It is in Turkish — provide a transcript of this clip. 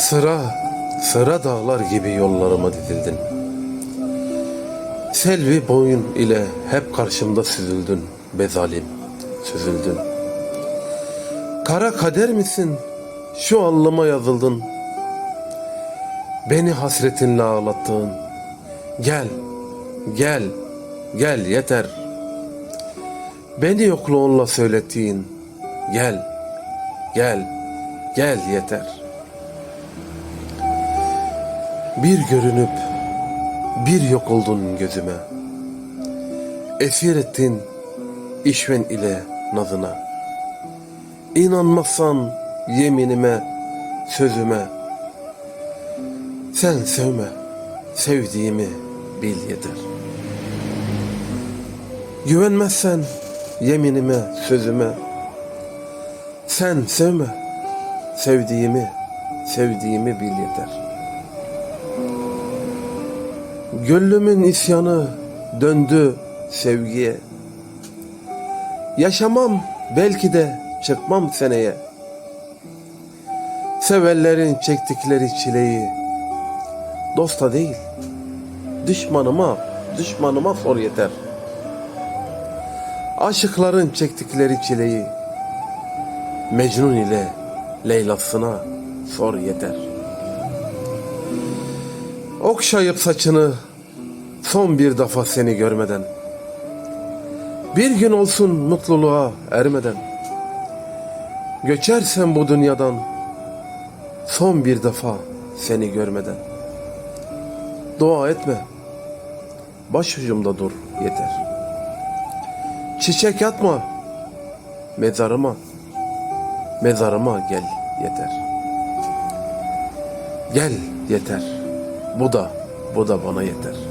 Sıra, sıra dağlar gibi yollarıma dizildin. Selvi boyun ile hep karşımda süzüldün be zalim, süzüldün. Kara kader misin? Şu alnıma yazıldın. Beni hasretinle ağlattın. Gel, gel, gel yeter. Beni yokluğunla söylettiğin. Gel, gel, gel yeter. Bir görünüp bir yok oldun gözüme. Esir ettin işven ile nazına. İnanmazsan yeminime, sözüme. Sen sevme, sevdiğimi bil yeter. Güvenmezsen yeminime, sözüme. Sen sevme, sevdiğimi, sevdiğimi bil yeter. Gönlümün isyanı döndü sevgiye. Yaşamam belki de çıkmam seneye. Severlerin çektikleri çileyi dosta değil düşmanıma düşmanıma sor yeter. Aşıkların çektikleri çileyi Mecnun ile Leyla'sına sor yeter. Okşayıp saçını son bir defa seni görmeden. Bir gün olsun mutluluğa ermeden. Göçersen bu dünyadan son bir defa seni görmeden. Dua etme. Başucumda dur yeter. Çiçek atma. Mezarıma. Mezarıma gel yeter. Gel yeter. Bu da bu da bana yeter.